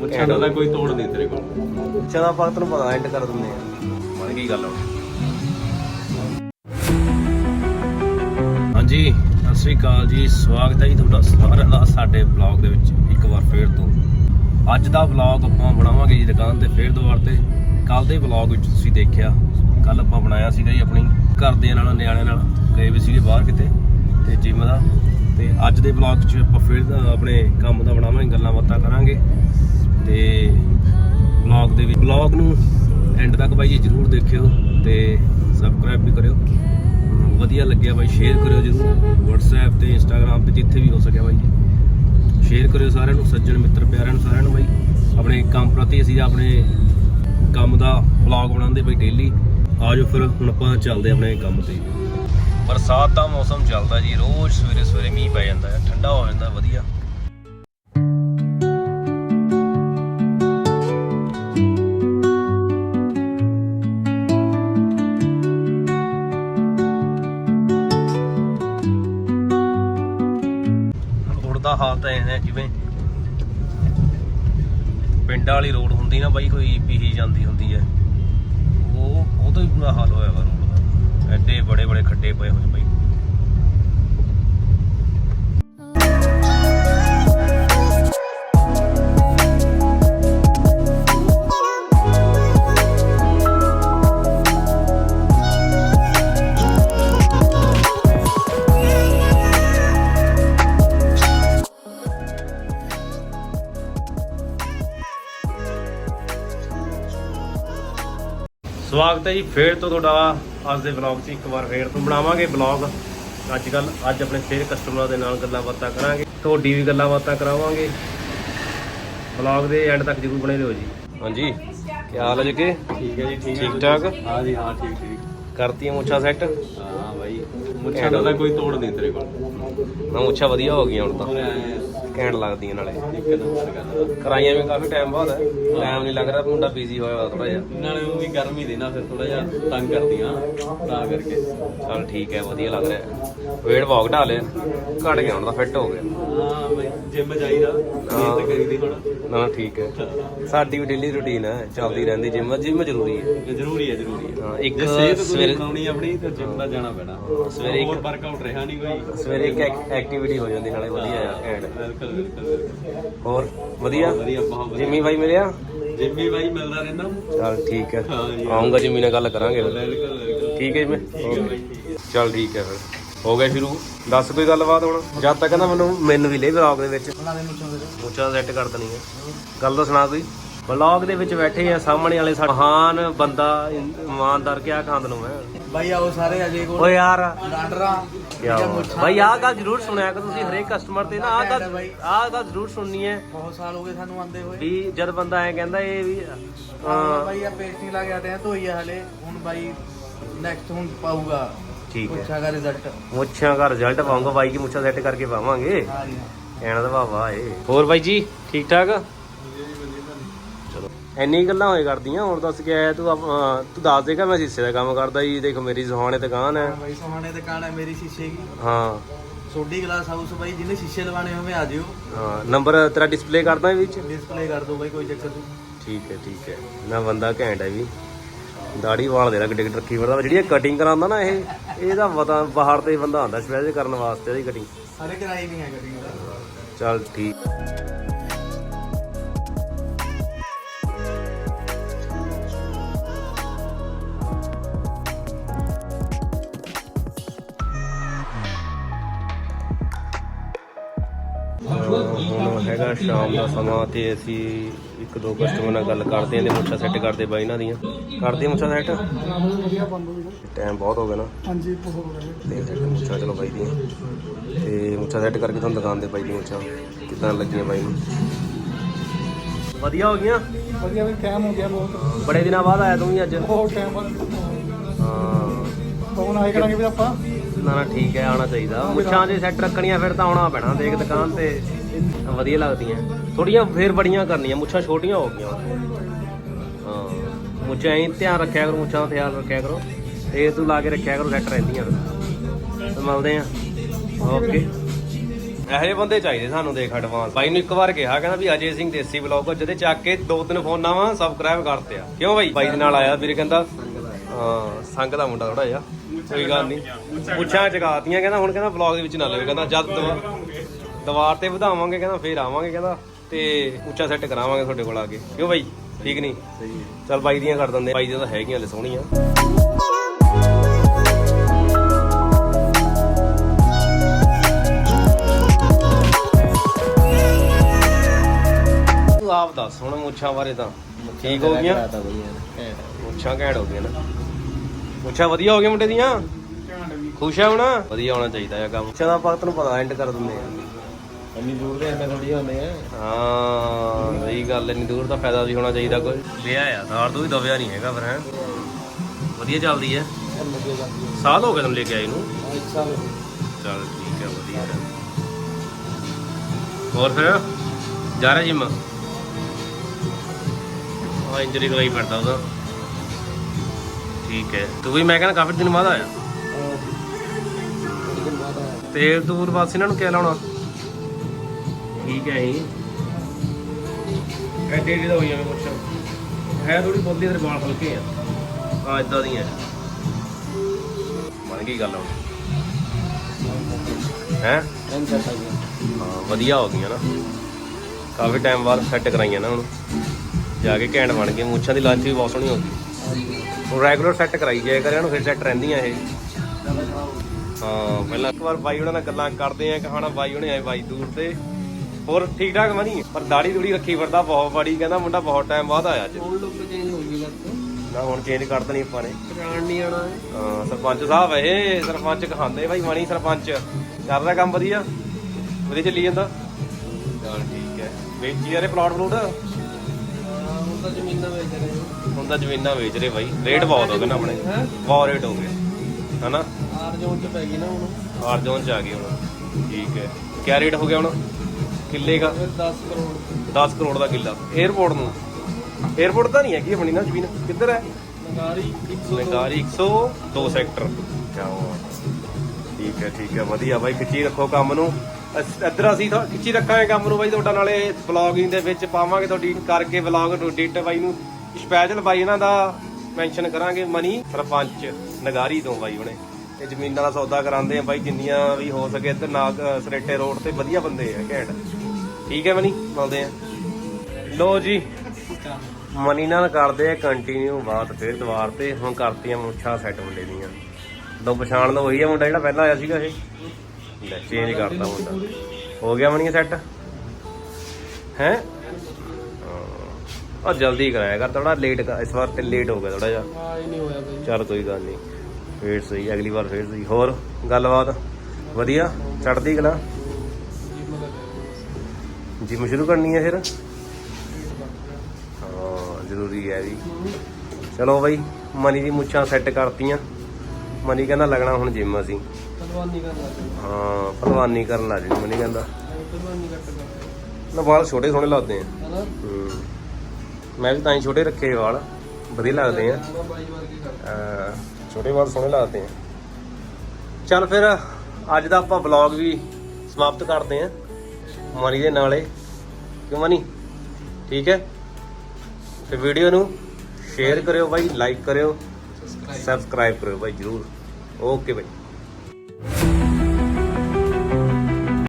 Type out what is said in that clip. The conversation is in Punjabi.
ਮੁੱਛਾਂ ਦਾ ਕੋਈ ਤੋੜ ਨਹੀਂ ਤੇਰੇ ਕੋਲ। ਮੁੱਛਾਂ ਦਾ ਪੱਕ ਤੈਨੂੰ ਪਤਾ ਐਂਡ ਕਰ ਦਿੰਦੇ ਆ। ਬਣ ਗਈ ਗੱਲ ਹਾਂਜੀ ਸਤਿ ਸ੍ਰੀ ਅਕਾਲ ਜੀ। ਸਵਾਗਤ ਹੈ ਜੀ ਤੁਹਾਡਾ ਸਾਰਿਆਂ ਦਾ ਸਾਡੇ ਬਲੌਗ ਦੇ ਵਿੱਚ ਇੱਕ ਵਾਰ ਫੇਰ ਤੋਂ। ਅੱਜ ਦਾ ਬਲੌਗ ਆਪਾਂ ਬਣਾਵਾਂਗੇ ਜੀ ਦੁਕਾਨ ਤੇ ਫੇਰ ਦੁਬਾਰ ਤੇ। ਕੱਲ ਦੇ ਬਲੌਗ ਵਿੱਚ ਤੁਸੀਂ ਦੇਖਿਆ ਕੱਲ ਆਪਾਂ ਬਣਾਇਆ ਸੀਗਾ ਜੀ ਆਪਣੀ ਘਰ ਦੇ ਨਾਲ ਨਿਆਣਿਆਂ ਨਾਲ। ਗਏ ਵੀ ਸੀਗੇ ਬਾਹਰ ਕਿਤੇ ਤੇ ਜਿਮ ਦਾ। ਤੇ ਅੱਜ ਦੇ ਬਲੌਗ 'ਚ ਆਪਾਂ ਫੇਰ ਆਪਣੇ ਕੰਮ ਦਾ ਬਣਾਵਾਂਗੇ ਗੱਲਾਂ ਬਾਤਾਂ ਕਰਾਂਗੇ। ਤੇ ਬਲੌਗ ਦੇ ਵਿੱਚ ਬਲੌਗ ਨੂੰ ਐਂਡ ਤੱਕ ਬਾਈ ਜੀ ਜਰੂਰ ਦੇਖਿਓ ਤੇ ਸਬਸਕ੍ਰਾਈਬ ਵੀ ਕਰਿਓ। ਵਧੀਆ ਲੱਗਿਆ ਬਾਈ ਸ਼ੇਅਰ ਕਰਿਓ ਜਰੂਰ। WhatsApp ਤੇ Instagram ਤੇ ਜਿੱਥੇ ਵੀ ਹੋ ਸਕਿਆ ਬਾਈ ਜੀ। ਸ਼ੇਅਰ ਕਰਿਓ ਸਾਰਿਆਂ ਨੂੰ, ਸੱਜਣ ਮਿੱਤਰ ਪਿਆਰਿਆਂ ਨੂੰ ਸਾਰਿਆਂ ਨੂੰ ਬਾਈ। ਆਪਣੇ ਕੰਮ ਪ੍ਰਤੀ ਅਸੀਂ ਆਪਣੇ ਕੰਮ ਦਾ ਵਲੌਗ ਬਣਾਉਂਦੇ ਬਾਈ ਡੇਲੀ ਆਜੋ ਫਿਰ ਹੁਣ ਆਪਾਂ ਚੱਲਦੇ ਆਪਣੇ ਕੰਮ ਤੇ। ਬਰਸਾਤ ਦਾ ਮੌਸਮ ਚੱਲਦਾ ਜੀ, ਰੋਜ਼ ਸਵੇਰੇ ਸਵੇਰੇ ਮੀਂਹ ਪੈ ਜਾਂਦਾ ਹੈ, ਠੰਡਾ ਹੋ ਜਾਂਦਾ, ਵਧੀਆ। ਦਾ ਹਾਲ ਤਾਂ ਐਂ ਹੈ ਜਿਵੇਂ ਪਿੰਡਾਂ ਵਾਲੀ ਰੋਡ ਹੁੰਦੀ ਨਾ ਬਾਈ, ਕੋਈ ਪੀਹੀ ਜਾਂਦੀ ਹੁੰਦੀ ਹੈ। ਉਹ ਉਹ ਤੋਂ ਹੀ ਬੁਰਾ ਹਾਲ ਹੋਇਆ ਵਾ ਰੋਡ ਦਾ। ਐਡੇ ਬੜੇ ਬੜੇ ਖੱਡੇ ਪਏ ਹੋਏ। ਸਵਾਗਤ ਹੈ ਜੀ। ਫੇਰ ਤੋਂ ਤੁਹਾਡਾ ਅੱਜ ਦੇ ਵਲੌਗ 'ਚ ਇੱਕ ਵਾਰ ਫੇਰ ਤੋਂ ਬਣਾਵਾਂਗੇ ਵਲੌਗ ਅੱਜ ਕੱਲ ਅੱਜ ਆਪਣੇ ਫੇਰ ਕਸਟਮਰਾਂ ਦੇ ਨਾਲ ਗੱਲਾਂ ਬਾਤਾਂ ਕਰਾਂਗੇ। ਤੁਹਾਡੀ ਵੀ ਗੱਲਾਂ ਬਾਤਾਂ ਕਰਾਵਾਂਗੇ। ਵਲੌਗ ਦੇ ਐਂਡ ਤੱਕ ਜਰੂਰ ਬਣੇ ਰਹੋ ਜੀ। ਹਾਂਜੀ ਕੀ ਹਾਲ ਹੈ ਜੀ ਕੇ ਠੀਕ ਹੈ ਜੀ ਠੀਕ ਠਾਕ ਹਾਂ ਜੀ ਹਾਂ ਠੀਕ ਠੀਕ। ਕਰਤੀਆਂ ਮੁੱਛਾਂ ਸੈੱਟ ਹਾਂ ਬਾਈ। ਮੁੱਛਾਂ ਦਾ ਕੋਈ ਤੋੜ ਨਹੀਂ ਤੇਰੇ ਕੋਲ। ਨਾ ਮੁੱਛਾਂ ਵਧੀਆ ਹੋ ਗਈਆਂ ਹੁਣ ਤਾਂ। ਘੈਂਟ ਲੱਗਦੀਆਂ ਨਾਲੇ ਇੱਕ ਨੰਬਰ ਗੱਲ। ਕਰਾਈਆਂ ਵੀ ਕਾਫੀ ਟਾਈਮ ਬਾਅਦ ਟਾਈਮ ਨਹੀਂ ਲੱਗ ਰਿਹਾ ਮੁੰਡਾ ਬਿਜ਼ੀ ਹੋਇਆ ਹੋਇਆ ਥੋੜਾ ਜਿਹਾ। ਨਾਲੇ ਉਹ ਵੀ ਗਰਮੀ ਦੇ ਨਾ ਫਿਰ ਥੋੜਾ ਜਿਹਾ ਤੰਗ ਕਰਦੀਆਂ ਤਾਂ ਕਰਕੇ। ਚਲ ਠੀਕ ਹੈ ਵਧੀਆ ਲੱਗ ਰਿਹਾ। ਵੇਟ ਬਹੁਤ ਢਾ ਲਿਆ ਘਟ ਗਿਆ ਹੁਣ ਤਾਂ ਫਿੱਟ ਹੋ ਗਿਆ। ਹਾਂ ਬਾਈ ਜਿਮ ਜਾਈਦਾ ਮਿਹਨਤ ਕਰੀਦੀ ਹੁਣ। ਨਾ ਨਾ ਠੀਕ ਹੈ। ਸਾਡੀ ਵੀ ਡੇਲੀ ਰੁਟੀਨ ਹੈ ਚੱਲਦੀ ਰਹਿੰਦੀ ਜਿਮ ਜਿਮ ਜ਼ਰੂਰੀ ਹੈ। ਜ਼ਰੂਰੀ ਹੈ ਜ਼ਰੂਰੀ ਹੈ। ਹਾਂ, ਇੱਕ ਜੇ ਸਿਹਤ ਸਵੇਰੇ- ਸਵੇਰੇ ਬਣਾਉਣੀ ਆਪਣੀ ਤੇ ਜਿਮ ਦਾ ਜਾਣਾ ਪੈਣਾ। ਸਵੇਰੇ ਇੱਕ- ਹੋਰ ਵਰਕਆਊਟ ਰਿਹਾ ਨਹੀਂ ਕੋਈ। ਸਵੇਰੇ ਇੱਕ ਐਕਟੀਵਿਟੀ ਹੋ ਜਾਂਦੀ ਨਾਲੇ ਵਧੀਆ ਆ ਬਿਲਕੁਲ। ਹੋਰ ਵਧੀਆ? ਵਧੀਆ ਬਹੁਤ ਵਧੀਆ ਜਿਮੀ ਬਾਈ ਮਿਲਿਆ? ਜਿੰਮੀ ਬਾਈ ਮਿਲਦਾ ਰਹਿੰਦਾ। ਚਲ ਠੀਕ ਹੈ। ਹਾਂ। ਆਉਂਗਾ ਜਿਮੀ ਨਾਲ ਗੱਲ ਕਰਾਂਗੇ ਫਿਰ। ਬਿਲਕੁਲ ਬਿਲਕੁਲ। ਠੀਕ ਹੈ ਜੀ ਹੈ ਬਾਈ ਹੈ। ਚਲ ਠੀਕ ਹੈ ਫਿਰ। ਹੋ ਗਿਆ ਸ਼ੁਰੂ। ਦੱਸ ਕੋਈ ਗੱਲਬਾਤ ਹੁਣ? ਜਦ ਤੱਕ ਨਾ ਮੈਨੂੰ ਮੈਨੂੰ ਵੀ ਲੈ ਵਲੌਗ ਦੇ ਵਿੱਚ। ਮੁੱਛਾਂ ਸੈੱਟ ਕਰ ਦੇਣੀ ਹੈ। ਗੱਲ ਤਾਂ ਸੁਣਾ ਕੋਈ। ਵਲੌਗ ਦੇ ਵਿੱਚ ਬੈਠੇ ਆ ਸਾਹਮਣੇ ਵਾਲੇ ਸਾਡੇ ਮਹਾਨ ਬੰਦਾ ਇਮਾਨਦਾਰ ਕਿਆ ਖਾਂਦ ਨੂੰ ਮੈਂ। ਭਾਈ ਆਓ ਸਾਰੇ ਅਜੇ ਕੋਲ। ਓਏ ਯਾਰ। ਡਾਂਡਰਾ। ਕਿਆ ਬਾਤ ਹੈ। ਬਾਈ ਆਹ ਗੱਲ ਜ਼ਰੂਰ ਸੁਣਿਆ ਕਰ ਤੁਸੀਂ ਹਰੇਕ ਕਸਟਮਰ ਤੇ ਨਾ ਆਹ ਗੱਲ ਆਹ ਗੱਲ ਜ਼ਰੂਰ ਸੁਣਨੀ ਹੈ। ਬਹੁਤ ਸਾਲ ਹੋ ਗਏ ਸਾਨੂੰ ਆਂਦੇ ਹੋਏ। ਵੀ ਜਦ ਬੰਦਾ ਐ ਕਹਿੰਦਾ ਇਹ ਵੀ ਹਾਂ ਹਾਂ। ਭਾਈ ਆ ਪੇਸਟਿੰਗ ਲਾ ਕੇ ਆਟੇ ਆ ਧੋਈ ਆ ਹਲੇ। ਹੁਣ ਭਾਈ ਨੈਕਸਟ ਹੁਣ ਪਾਊਗਾ। ਠੀਕ ਹੈ। ਪੁੱਛਾ ਦਾ ਰਿਜ਼ਲਟ ਮੁੱਛਾਂ ਦਾ ਰਿਜ਼ਲਟ ਪਾਉਂਗਾ ਬਾਈ ਕੀ ਮੁੱਛਾਂ ਸੈੱਟ ਕਰਕੇ ਪਾਵਾਂਗੇ। ਹਾਂ ਜੀ। ਕਹਿਣਾ ਤਾਂ ਵਾਵਾ ਏ ਹੋਰ ਬਾਈ ਜੀ ਠੀਕ ਠਾਕ ਇੰਨੀ ਗੱਲਾਂ ਹੋਏ ਕਰਦੀਆਂ ਹੁਣ ਦੱਸ ਕੇ ਆਇਆ ਤੂੰ ਆਪ- ਤੂੰ ਦੱਸ ਦੇਗਾ ਮੈਂ ਸ਼ੀਸ਼ੇ ਦਾ ਕੰਮ ਕਰਦਾ ਜੀ ਦੇਖ ਮੇਰੀ ਸੁਹਾਣੇ ਦੁਕਾਨ ਹੈ। ਹਾਂ ਭਾਈ ਸੋਹਾਣੇ ਦੁਕਾਨ ਹੈ ਮੇਰੀ ਸ਼ੀਸ਼ੇ ਦੀ। ਹਾਂ। ਸੋਡੀ ਗਲਾਸ ਹਾਊਸ ਭਾਈ ਜਿਹਨੇ ਸ਼ੀਸ਼ੇ ਲਵਾਣੇ ਹੋਵੇ ਆ ਜਿਓ। ਹਾਂ ਨੰਬਰ ਤੇਰਾ ਡਿਸਪਲੇ ਕਰਦਾ ਵਿੱਚ? ਡਿਸਪਲੇ ਕਰ ਦੋ ਭਾਈ ਕੋਈ ਚੱਕਰ ਨਹੀਂ। ਠੀਕ ਹੈ ਠੀਕ ਹੈ। ਨਾ ਬੰਦਾ ਘੈਂਟ ਹੈ ਵੀ ਦਾੜੀ ਵਾਲ ਦੇ ਲਾ ਗੱਡੇ ਰੱਖੀ ਫਿਰਦਾ ਜਿਹੜੀ ਕਟਿੰਗ ਕਰਾਉਂਦਾ ਨਾ ਇਹ ਇਹਦਾ ਪਤਾ ਬਾਹਰ ਤੇ ਬੰਦਾ ਆਉਂਦਾ ਸਪੈਸ਼ਲ ਕਰਨ ਵਾਸਤੇ ਇਹਦੀ ਕਟਿੰਗ ਸਾਰੇ ਕਿਰਾਏ ਨਹੀਂ ਹੈ ਗੱਡੀ ਦਾ। ਚੱਲ ਠੀਕ। ਹੁਣ ਹੈਗਾ ਸ਼ਾਮ ਦਾ ਸਮਾਂ ਤੇ ਅਸੀਂ ਇੱਕ ਦੋ ਕਸਟਮਰ ਨਾਲ ਗੱਲ ਕਰਦੇ ਆਂ ਤੇ ਮੁੱਛਾਂ ਸੈੱਟ ਕਰਦੇ ਬਾਈ ਇਹਨਾਂ ਦੀਆਂ। ਕਰਦੇ ਆਂ ਮੁੱਛਾਂ ਸੈੱਟ ਟਾਈਮ ਬਹੁਤ ਹੋ ਗਿਆ ਨਾ। ਹਾਂਜੀ ਬਹੁਤ ਹੋ ਗਿਆ ਤੇ ਮੁੱਛਾਂ ਚਲੋ ਬਾਈ ਦੀਆਂ। ਤੇ ਮੁੱਛਾਂ ਸੈੱਟ ਕਰਕੇ ਤੁਹਾਨੂੰ ਦੁਕਾਨ ਤੇ ਬਾਈ ਦੀ ਮੁੱਛਾਂ। ਕਿੱਦਾਂ ਲੱਗੀਆਂ ਬਾਈ ਨੂੰ? ਵਧੀਆ ਹੋ ਗਈਆਂ? ਵਧੀਆ ਵੀ ਟਾਈਮ ਹੋ ਗਿਆ ਬਹੁਤ। ਬੜੇ ਦਿਨਾਂ ਬਾਅਦ ਆਇਆ ਤੂੰ ਵੀ ਅੱਜ। ਬਹੁਤ ਟਾਈਮ ਬਾਅਦ। ਹਾਂ। ਫੋਨ ਆਏ ਕਰਾਂਗੇ ਵੀ ਆਪਾਂ। ਨਾ ਨਾ ਠੀਕ ਹੈ, ਆਉਣਾ ਚਾਹੀਦਾ। ਮੁੱਛਾਂ ਜੇ ਸੈੱਟ ਰੱਖਣੀਆਂ, ਫਿਰ ਤਾਂ ਆਉਣਾ ਪੈਣਾ। ਦੇਖ ਦੁਕਾਨ ਤੇ ਵਧੀਆ ਲੱਗਦੀਆਂ। ਥੋੜੀਆਂ ਫੇਰ ਬੜੀਆਂ ਕਰਨੀਆਂ। ਮੁੱਛਾਂ ਛੋਟੀਆਂ ਹੋ ਗਈਆਂ ਹਾਂ, ਮੁੱਛਾਂ ਐਂ ਧਿਆਨ ਰੱਖਿਆ ਕਰੋ, ਮੁੱਛਾਂ ਦਾ ਖਿਆਲ ਰੱਖਿਆ ਕਰੋ। ਤੇ ਤੂੰ ਲਾ ਕੇ ਰੱਖਿਆ ਕਰੋ ਸੈੱਟ ਰਹਿੰਦੀਆਂ। ਤੇ ਮਿਲਦੇ ਆ ਓਕੇ। ਇਹੋ ਬੰਦੇ ਚਾਹੀਦੇ ਸਾਨੂੰ ਦੇਖ ਐਡਵਾਂਸ ਬਾਈ ਨੂੰ ਇੱਕ ਵਾਰ ਕਿਹਾ, ਕਹਿੰਦਾ ਵੀ ਅਜੇ ਸਿੰਘ ਦੇਸੀ ਬਲੌਗ ਜਦੇ ਚੱਕ ਕੇ ਦੋ ਤਿੰਨ ਫੋਨਾਂ ਵਾ ਸਬਸਕ੍ਰਾਈਬ ਕਰਤੇ ਆ। ਕਿਉਂ ਬਾਈ? ਬਾਈ ਦੇ ਨਾਲ ਆਇਆ, ਵੀਰੇ ਕਹਿੰਦਾ, ਹਾਂ, ਸੰਗ ਦਾ ਮੁੰਡਾ ਥੋੜਾ ਜਿਹਾ। ਕੋਈ ਗੱਲ ਨਹੀਂ ਪੁੱਛਾਂ ਜਗਾਤੀਆਂ ਕਹਿੰਦਾ ਹੁਣ ਕਹਿੰਦਾ ਬਲੌਗ ਦੇ ਵਿੱਚ ਨਾ ਲਵੇ ਕਹਿੰਦਾ ਜਦ ਦਵਾ- ਦੀਵਾਰ ਤੇ ਵਧਾਵਾਂਗੇ ਕਹਿੰਦਾ ਫੇਰ ਆਵਾਂਗੇ ਕਹਿੰਦਾ ਤੇ ਉੱਚਾ ਸੈੱਟ ਕਰਾਵਾਂਗੇ ਤੁਹਾਡੇ ਕੋਲ ਆ ਕੇ। ਕਿਉਂ ਬਾਈ? ਠੀਕ ਨਹੀਂ ਚੱਲ ਬਾਈ ਦੀਆਂ ਕਰ ਦਿੰਦੇ ਬਾਈ ਦੀਆਂ ਤਾਂ ਹੈਗੀਆਂ ਹਲੇ ਸੋਹਣੀਆਂ। ਆਪ ਦੱਸ ਹੁਣ ਮੁੱਛਾਂ ਬਾਰੇ ਤਾਂ। ਠੀਕ ਹੋ ਗਈਆਂ? ਮੁੱਛਾਂ ਘੈਂਟ ਹੋ ਗਈਆਂ ਨਾ। ਮੁੱਛਾਂ ਵਧੀਆ ਹੋ ਗਈਆਂ ਮੁੰਡੇ ਦੀਆਂ? ਖੁਸ਼ ਆ ਹੁਣ? ਵਧੀਆ ਹੋਣਾ ਚਾਹੀਦਾ ਆ ਕੰਮ। ਮੁੱਛਾਂ ਦਾ ਆਪਾਂ ਤੈਨੂੰ ਪਤਾ ਐਂਡ ਕਰ ਦਿੰਦੇ ਆ। ਇੰਨੀ ਦੂਰ ਦੇ ਇੰਨੇ ਥੋੜੀ ਹੁੰਦੇ ਆ। ਹਾਂ ਸਹੀ ਗੱਲ ਇੰਨੀ ਦੂਰ ਦਾ ਫਾਇਦਾ ਵੀ ਹੋਣਾ ਚਾਹੀਦਾ ਕੋਈ। ਲਿਆ ਆ ਦਾਰ ਤੋਂ ਵੀ ਦਬਿਆ ਨਹੀਂ ਹੈਗਾ ਫਿਰ ਹੈ। ਵਧੀਆ ਚੱਲਦੀ ਹੈ ਸਾਲ ਹੋ ਗਏ ਤੈਨੂੰ ਲੈ ਕੇ ਆਈ ਨੂੰ? ਆ ਇੱਕ ਸਾਲ ਚੱਲ ਠੀਕ ਹੈ ਵਧੀਆ। ਹੈ ਹੋਰ ਫਿਰ? ਜਾ ਰਿਹਾ ਜਿਮ? ਆ ਇੰਜਰੀ ਦਵਾਈ ਪੜਦਾ ਉਹਦਾ। ਠੀਕ ਹੈ। ਤੂੰ ਵੀ ਮੈਂ ਕਹਿੰਦਾ ਕਾਫੀ ਦਿਨ ਬਾਅਦ ਆਇਆ। ਥੋੜੀ ਦਿਨ ਬਾਅਦ ਆਇਆ ਤੇਲ ਤੂਰ ਬਸ ਇਹਨਾਂ ਨੂੰ ਕਿਆ ਲਾਉਣਾ। ਠੀਕ ਹੈ ਜੀ। ਐਡੇ ਐਡੇ ਦਾ ਹੋਈ ਜਾਵੇ ਕੁਛ। ਹੈ ਥੋੜੀ ਬੋਲੀ ਤੇਰੇ ਵਾਲ ਹਲਕੇ ਆ। ਆ ਇਦਾਂ ਦੀਆਂ ਬਣ ਗਈ ਗੱਲ ਹੁਣ। ਹੈ? ਚੱਲਦਾ ਗਿਆ ਹਾਂ ਵਧੀਆ ਹੋ ਗਈਆਂ ਨਾ। ਕਾਫੀ ਟਾਈਮ ਬਾਅਦ ਸੈੱਟ ਕਰਾਈਆਂ ਨਾ ਹੁਣ। ਜਾ ਕੇ ਘੈਂਟ ਬਣ ਗਏ। ਮੁੱਛਾਂ ਦੀ ਲਾਂਚ ਵੀ ਬਹੁਤ ਸੋਹਣੀ ਹੋ ਗਈ। ਹੁਣ ਰੈਗੂਲਰ ਸੈੱਟ ਕਰਾਈ ਜਾਇਆ ਕਰਿਆ ਨੂੰ ਫਿਰ ਸੈੱਟ ਰਹਿੰਦੀਆਂ ਇਹ। ਹਾਂ ਪਹਿਲਾਂ ਇੱਕ ਵਾਰ ਬਾਈ ਉਹਨਾਂ ਨਾਲ ਗੱਲਾਂ ਕਰਦੇ ਆ ਕਹਾਣਾ ਬਾਈ ਉਹਨੇ ਆਏ ਬਾਈ ਦੂਰ ਤੇ। ਹੋਰ ਠੀਕ ਠਾਕ ਮਨੀ? ਪਰ ਦਾੜੀ ਦੂੜੀ ਰੱਖੀ ਫਿਰਦਾ ਬਹੁਤ ਬੜੀ ਕਹਿੰਦਾ ਮੁੰਡਾ ਬਹੁਤ ਟਾਈਮ ਬਾਅਦ ਆਇਆ ਅੱਜ। ਹੁਣ ਲੁੱਕ ਚੇਂਜ ਹੋ ਗਈ ਲੱਤ ਨਾ ਹੁਣ ਚੇਂਜ ਕਰ ਦੇਣੀ ਆਪਾਂ ਨੇ। ਪ੍ਰਾਣ ਨਹੀਂ ਆਣਾ ਹਾਂ ਸਰਪੰਚ ਸਾਹਿਬ ਇਹ ਸਰਪੰਚ ਕਹਾਂਦੇ ਬਾਈ ਮਣੀ ਸਰਪੰਚ। ਕਰਦਾ ਕੰਮ ਵਧੀਆ? ਵਧੀਆ ਚੱਲੀ ਜਾਂਦਾ? ਚਲ ਠੀਕ ਹੈ। ਵੇਚੀ ਯਾਰੇ ਪਲਾਟ ਪਲੂਟ ਹੁਣ ਤਾਂ ਜ਼ਮੀਨਾਂ ਵੇਚ ਰਹੇ ਬਾਈ। ਰੇਟ ਬਹੁਤ ਹੋ ਗਏ ਨਾ ਆਪਣੇ। ਬਹੁਤ ਰੇਟ ਹੋ ਗਏ। ਹਨਾ? ਆਰ ਚ ਪੈ ਗਈ ਹੁਣ। ਠੀਕ ਹੈ। ਕਿਆ ਰੇਟ ਹੋ ਗਿਆ ਹੁਣ? ਕਿੱਲੇ ਦਾ? 10 ਕਰੋੜ। 10 ਕਰੋੜ ਦਾ ਕਿੱਲਾ। 에어ਪੋਰਟ ਨੂੰ? 에어ਪੋਰਟ ਤਾਂ ਨਹੀਂ ਹੈਗੀ ਆਪਣੀ ਨਾ ਜ਼ਮੀਨ। ਕਿੱਧਰ ਹੈ? ਨਗਾਰੀ 102 ਸੈਕਟਰ। ਠੀਕ ਹੈ ਠੀਕ ਹੈ। ਵਧੀਆ ਬਾਈ ਖਿੱਚੀ ਰੱਖੋ ਕੰਮ ਨੂੰ। ਅਸ- ਇੱਧਰ ਅਸੀਂ ਤਾਂ ਖਿੱਚੀ ਰੱਖਾਂਗੇ ਕੰਮ ਨੂੰ ਬਾਈ ਤੁਹਾਡਾ, ਨਾਲੇ ਵਲੌਗਿੰਗ ਦੇ ਵਿੱਚ ਪਾਵਾਂਗੇ ਤੁਹਾਡੀ ਕਰਕੇ ਵਲੌਗ ਨੂੰ ਬਾਈ ਨੂੰ। ਸਪੈਸ਼ਲ ਬਾਈ ਇਹਨਾਂ ਦਾ ਮੈਂਸ਼ਨ ਕਰਾਂਗੇ, ਮਨੀ ਸਰਪੰਚ ਨਗਾਰੀ ਤੋਂ ਬਾਈ ਉਹਨੇ। ਇਹ ਜ਼ਮੀਨਾਂ ਦਾ ਸੌਦਾ ਕਰਾਉਂਦੇ ਆ ਬਾਈ, ਜਿੰਨੀਆਂ ਵੀ ਹੋ ਸਕੇ ਇੱਧਰ ਨਾਗ ਸਰੇਟੇ ਰੋਡ ਤੇ ਵਧੀਆ ਬੰਦੇ ਆ, ਘੈਂਟ। ਠੀਕ ਹੈ ਮਨੀ, ਮਿਲਦੇ ਆ। ਲੋ ਜੀ, ਮਨੀ ਨਾਲ ਕਰਦੇ ਆ ਕੰਟੀਨਿਊ ਬਾਤ ਫਿਰ ਦੁਬਾਰ ਤੇ। ਹੁਣ ਕਰਤੀਆਂ ਮੁੱਛਾਂ ਸੈੱਟ ਮੁੰਡੇ ਦੀਆਂ। ਦੋ ਪਛਾਣ ਦਾ ਉਹੀ ਆ ਮੁੰਡਾ ਜਿਹੜਾ ਪਹਿਲਾਂ ਆਇਆ ਸੀਗਾ ਇਹ। ਲੈ ਚੇਂਜ ਕਰਤਾ ਮੁੰਡਾ। ਹੋ ਗਿਆ ਮਣੀ ਸੈੱਟ ਹੈ? ਆ ਜਲਦੀ ਕਰਾਇਆ ਕਰ ਥੋੜਾ ਲੇਟ ਇਸ ਵਾਰ ਤੇ ਲੇਟ ਹੋ ਗਿਆ ਥੋੜਾ ਜਿਹਾ। ਹੀ ਨਹੀਂ ਹੋਇਆ ਬਈ ਚੱਲ ਕੋਈ ਗੱਲ ਨਹੀਂ। ਫੇਰ ਸਹੀ ਅਗਲੀ ਵਾਰ ਫੇਰ ਸਹੀ। ਹੋਰ ਗੱਲਬਾਤ? ਵਧੀਆ? ਚੜਦੀ ਕਲਾ ਜਿਮ ਸ਼ੁਰੂ ਕਰਨੀ ਹੈ ਫਿਰ? ਹਾਂ ਜ਼ਰੂਰੀ ਹੈ ਜੀ। ਚਲੋ ਬਾਈ ਮਨੀ ਦੀ ਮੁੱਛਾਂ ਸੈੱਟ ਕਰਤੀਆਂ। ਮਨੀ ਕਹਿੰਦਾ ਲੱਗਣਾ ਹੁਣ ਜਿਮ ਅਸੀਂ। ਪਹਿਲਵਾਨੀ ਕਰਨ ਲੱਗ ਹਾਂ ਪਹਿਲਵਾਨੀ ਕਰਨ ਲੱਗ ਜੀ ਮਨੀ ਕਹਿੰਦਾ ਪਹਿਲਵਾਨੀ ਕਰ ਨਾ ਵਾਲ ਛੋਟੇ ਸੋਹਣੇ ਲੱਗਦੇ ਆ। ਹਨਾ? ਹੂੰ। ਮੈਂ ਵੀ ਤਾਂ ਹੀ ਛੋਟੇ ਰੱਖੇ ਵਾਲ ਵਧੀਆ ਲੱਗਦੇ ਆ। ਛੋਟੇ ਵਾਲ ਸੋਹਣੇ ਲੱਗਦੇ ਆ। ਚੱਲ ਫਿਰ ਅੱਜ ਦਾ ਆਪਾਂ ਵਲੌਗ ਵੀ ਸਮਾਪਤ ਕਰਦੇ ਆ। ਮਨੀ ਦੇ ਨਾਲੇ। ਕਿਉਂ ਮਨੀ? ਠੀਕ ਹੈ? ਤੇ ਵੀਡੀਓ ਨੂੰ ਸ਼ੇਅਰ ਕਰਿਓ ਬਾਈ ਲਾਈਕ ਕਰਿਓ। ਸਬਸਕ੍ਰਾਈਬ ਕਰਿਓ। ਬਾਈ ਜਰੂਰ। ਓਕੇ ਬਾਈ